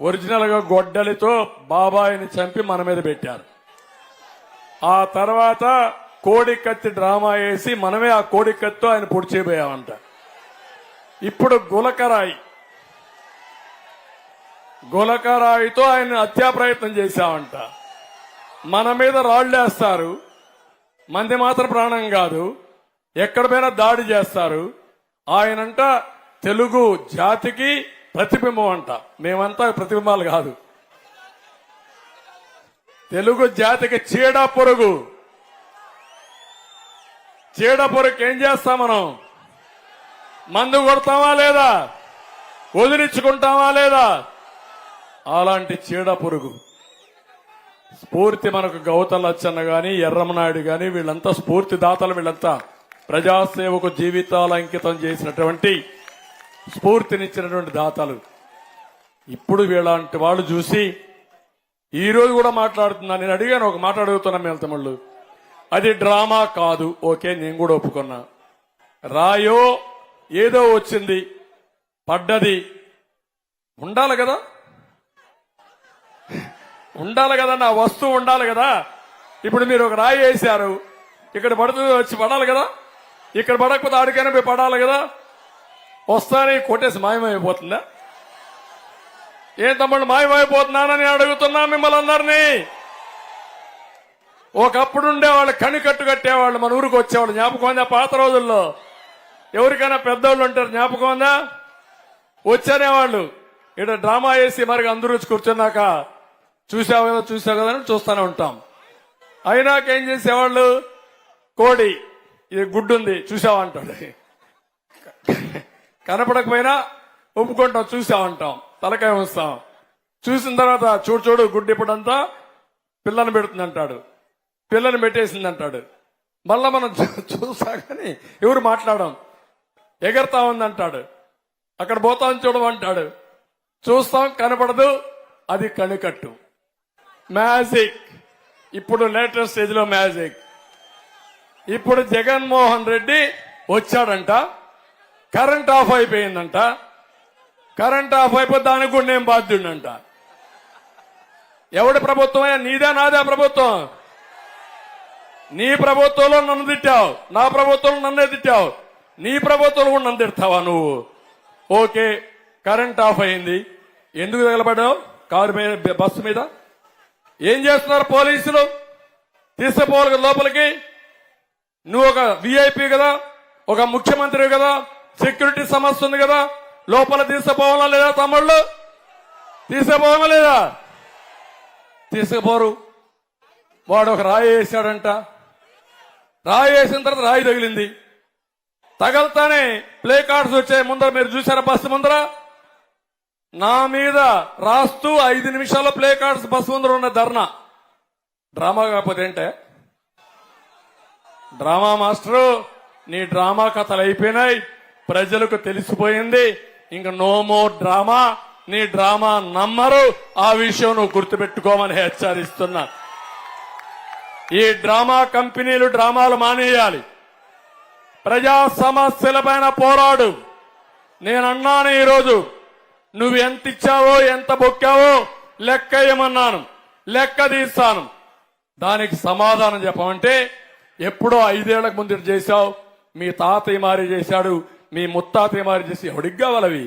ఒరిజినల్గా గొడ్డలితో బాబాయిని చంపి మన మీద పెట్టారు. ఆ తర్వాత కోడి కత్తి డ్రామా వేసి మనమే ఆ కోడి కత్తితో ఆయన పొడిచేపోయామంట ఇప్పుడు గులకరాయి. గులకరాయితో ఆయన హత్యా ప్రయత్నం చేశామంట. మన మీద రాళ్ళేస్తారు మంది మాత్రం ప్రాణం కాదు. ఎక్కడ పోయినా దాడి చేస్తారు. ఆయనంట తెలుగు జాతికి ప్రతిబింబం అంట. మేమంతా ప్రతిబింబాలు కాదు. తెలుగు జాతికి చీడ పొరుగు. చీడ పొరుగు ఏం చేస్తాం మనం? మందు కొడతామా లేదా? వదిలించుకుంటామా లేదా? అలాంటి చీడ పొరుగు. స్ఫూర్తి మనకు గౌతలచ్చన్న గాని ఎర్రమనాయుడు గాని వీళ్ళంతా స్ఫూర్తి దాతలు వీళ్ళంతా. ప్రజాసేవకు జీవితాలు అంకితం చేసినటువంటి స్ఫూర్తినిచ్చినటువంటి దాతలు. ఇప్పుడు వీళ్ళంటి వాళ్ళు చూసి ఈ రోజు కూడా మాట్లాడుతున్నా నేను అడిగాను ఒక మాట అడుగుతున్నా మీ తమ్ముళ్ళు. అది డ్రామా కాదు ఓకే నేను కూడా ఒప్పుకున్నా. రాయో ఏదో వచ్చింది పడ్డది. ఉండాలి కదా? ఉండాలి కదా నా వస్తువు ఉండాలి కదా? ఇప్పుడు మీరు ఒక రాయి వేశారు. ఇక్కడ పడుతుంది వచ్చి పడాలి కదా? ఇక్కడ పడకపోతే ఆడికైనా పోయి పడాలి కదా? వస్తానే కొట్టేసి మాయమైపోతుందా? ఏం తమ్ముడు మాయమైపోతున్నానని అడుగుతున్నా మిమ్మల్ని అందరినీ. ఒకప్పుడు వాళ్ళు కని కట్టు కట్టేవాళ్ళు మన ఊరికి వచ్చేవాళ్ళు. జ్ఞాపకం ఉందా పాత రోజుల్లో? ఎవరికైనా పెద్దవాళ్ళు ఉంటారు జ్ఞాపకం ఉందా? వచ్చేనేవాళ్ళు. ఇక్కడ డ్రామా వేసి మరి అందరూ వచ్చి కూర్చున్నాక చూసావు కదా చూసావు కదా అని చూస్తూనే ఉంటాం. అయినాక ఏం చేసేవాళ్ళు? కోడి ఇది గుడ్డు ఉంది చూసావా అంటాడు. కనపడకపోయినా ఒప్పుకుంటాం చూసామంటాం తలకాయ వస్తాం చూసిన తర్వాత చూడు చూడు గుడ్డి ఇప్పుడంతా పిల్లని పెడుతుంది అంటాడు పిల్లని పెట్టేసింది అంటాడు మళ్ళా మనం చూసా కానీ ఎవరు మాట్లాడడం? ఎగరతా ఉందంటాడు. అక్కడ పోతాం చూడమంటాడు చూస్తాం కనపడదు అది కణికట్టు మ్యాజిక్. ఇప్పుడు లేటెస్ట్ స్టేజ్లో మ్యాజిక్. ఇప్పుడు జగన్మోహన్ రెడ్డి వచ్చాడంట. కరెంట్ ఆఫ్ అయిపోయిందంట. కరెంట్ ఆఫ్ అయిపోతే దానికి కూడా నేను బాధ్యుడినంట. ఎవడి ప్రభుత్వమే నీదే నాదే ప్రభుత్వం. నీ ప్రభుత్వంలో నన్ను తిట్టావు. నా ప్రభుత్వంలో నన్నే తిట్టావు. నీ ప్రభుత్వంలో కూడా నన్ను తిడతావా నువ్వు? ఓకే కరెంట్ ఆఫ్ అయింది. ఎందుకు తగలబడ్డావు? కారు మీద బస్సు మీద? ఏం చేస్తున్నారు పోలీసులు? తీసుకుపోవాలి కదా లోపలికి. నువ్వు ఒక విఐపి కదా? ఒక ముఖ్యమంత్రి కదా? సెక్యూరిటీ సమస్య ఉంది కదా. లోపల తీసుకుపోవాలా లేదా తమ్ముళ్ళు? తీసుకుపోవాలా లేదా? తీసుకుపోరు. వాడు ఒక రాయి వేసాడంట. రాయి వేసిన తర్వాత రాయి తగిలింది. తగలతానే ప్లే కార్డ్స్ వచ్చాయి. ముందర మీరు చూసారా బస్సు ముందర? నా మీద రాస్తూ ఐదు నిమిషాల్లో ప్లే కార్డ్స్ బస్సు ముందర ఉన్న ధర్నా. డ్రామా కాకపోతే ఏంటే? డ్రామా మాస్టరు నీ డ్రామా కథలు అయిపోయినాయి. ప్రజలకు తెలిసిపోయింది. ఇంక నో మోర్ డ్రామా నీ డ్రామా నమ్మరు. ఆ విషయం నువ్వు గుర్తుపెట్టుకోమని హెచ్చరిస్తున్నా. ఈ డ్రామా కంపెనీలు డ్రామాలు మానేయాలి. ప్రజా సమస్యలపైన పోరాడు. నేనన్నాను ఈరోజు నువ్వు ఎంత ఇచ్చావో ఎంత బొక్కావో లెక్క ఏమన్నాను. లెక్క తీస్తాను దానికి సమాధానం చెప్పమంటే ఎప్పుడో ఐదేళ్ళకు ముందు చేశావు. మీ తాతయ్య మారి చేశాడు. మీ ముత్తాతయ్య మారి చేసి ఎవడికి కావాలవి